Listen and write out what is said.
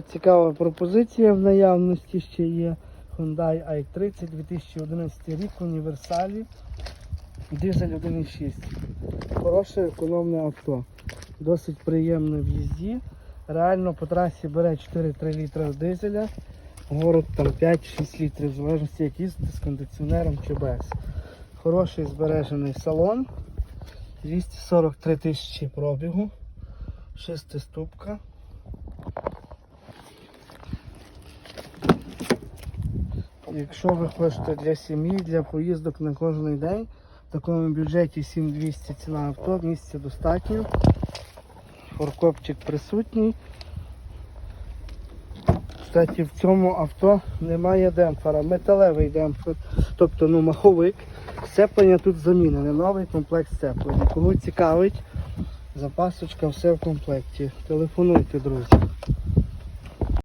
Цікава пропозиція в наявності ще є Hyundai i30 2011 рік універсалі. Дизель 1.6. Хороше економне авто. Досить приємне в їзді. Реально по трасі бере 4-3 літра дизеля. Город там 5-6 літрів, в залежності як їздити з кондиціонером чи без. Хороший збережений салон. 243 тисячі пробігу. Шестиступка. Якщо ви хочете для сім'ї, для поїздок на кожен день, в такому бюджеті 7200 ціна авто, місця достатньо. Форкопчик присутній. Кстати, в цьому авто немає демпфера, металевий демпфер, тобто ну, маховик. Сцеплення тут замінене, новий комплект сцеплення. Кого цікавить, запасочка все в комплекті. Телефонуйте, друзі.